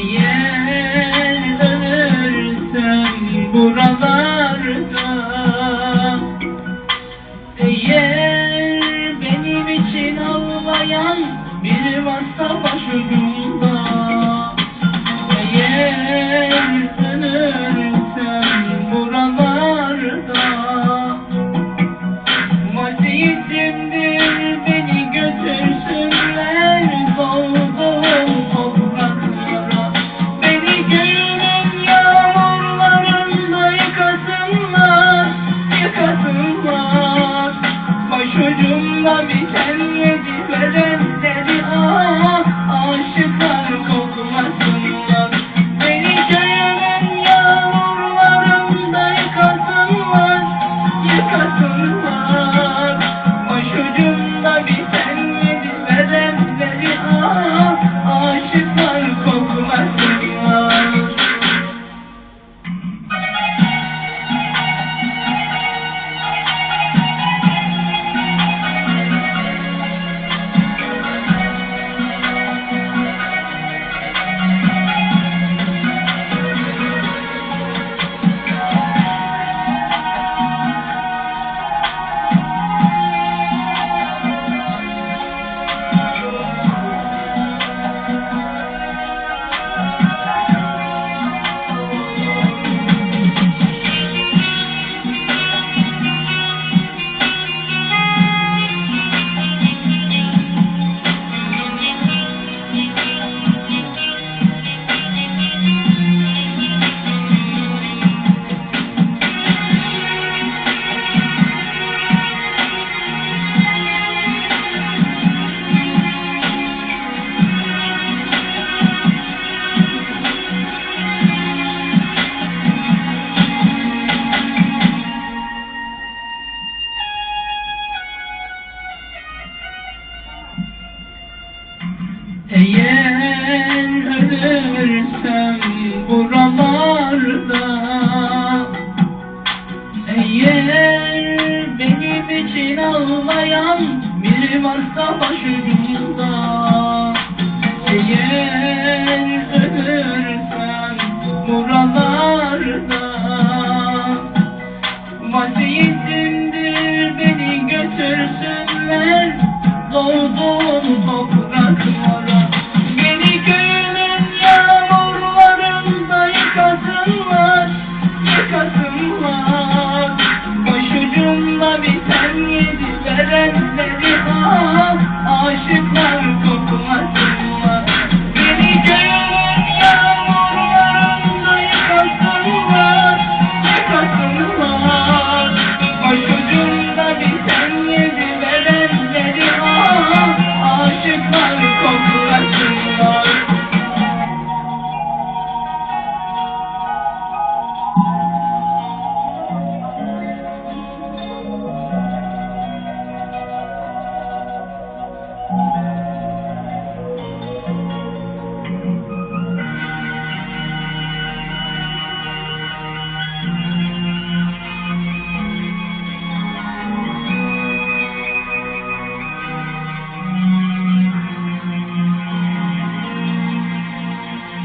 Eğer ölsem burada ağlayan biri varsa başımda Eğer ölürsen buralarda